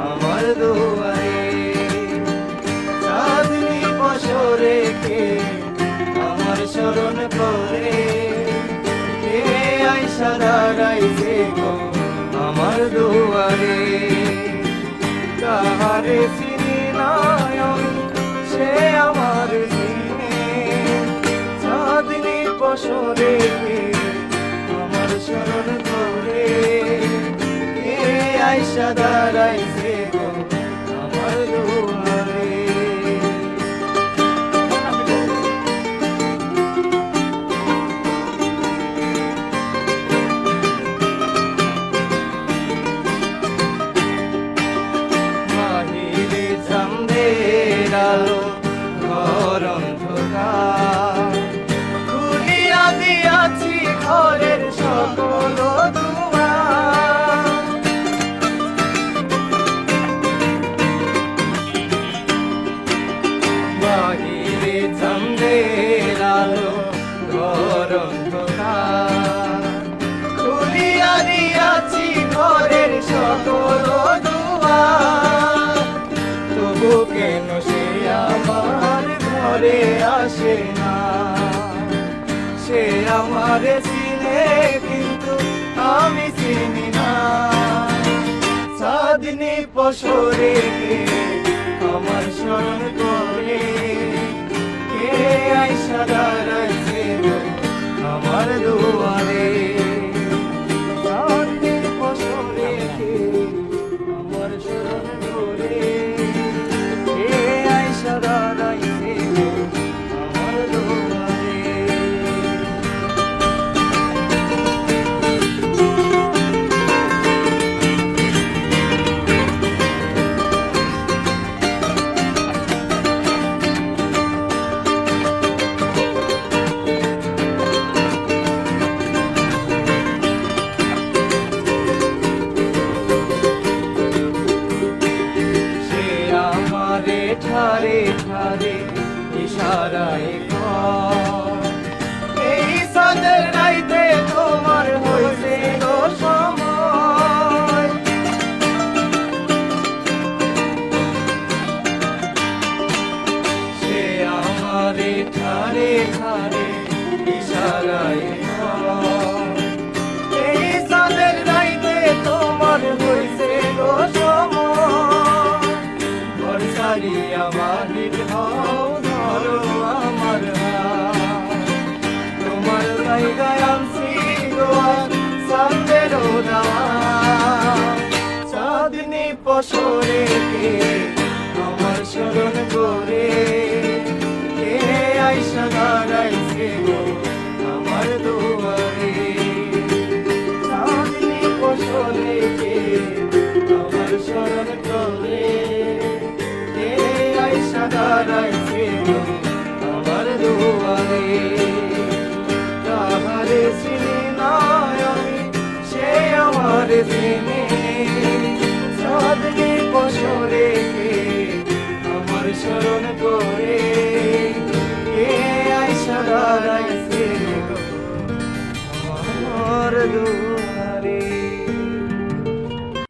আমার দুয়ারে। বছরে আমার স্মরণ করে? কে আইসা আমার দুয়ারে? কাহারে চিনি সে আমার চিনে? বছরে আমার স্মরণ আইসা দাঁড়াইছে গো আমার দুয়ারে বাহিরে চাঁদের আলো সকল দুয়ার তবু কেন সে আমার ঘরে আসে না চিনে কিন্তু আমি চিনি না সাদিনী পশরে আমার স্মরণ কয়, এই সাদের রাইতে তোমার হইছে গো সময়। সে আমারে ঠারে ঠারে ইশারায় চাঁদনি আমার স্মরণ করে। কে আইসা দাঁড়াইছে গো আমার দুয়ারে। চাঁদনি পশরে কে, আমার স্মরণ করে। কে আইসা দাঁড়াইছে গো আমার দুয়ারে। তাহারে চিনি নাই আমি সে আমার চিনি আইসা দাঁড়াইছে গো আমার দুয়ারে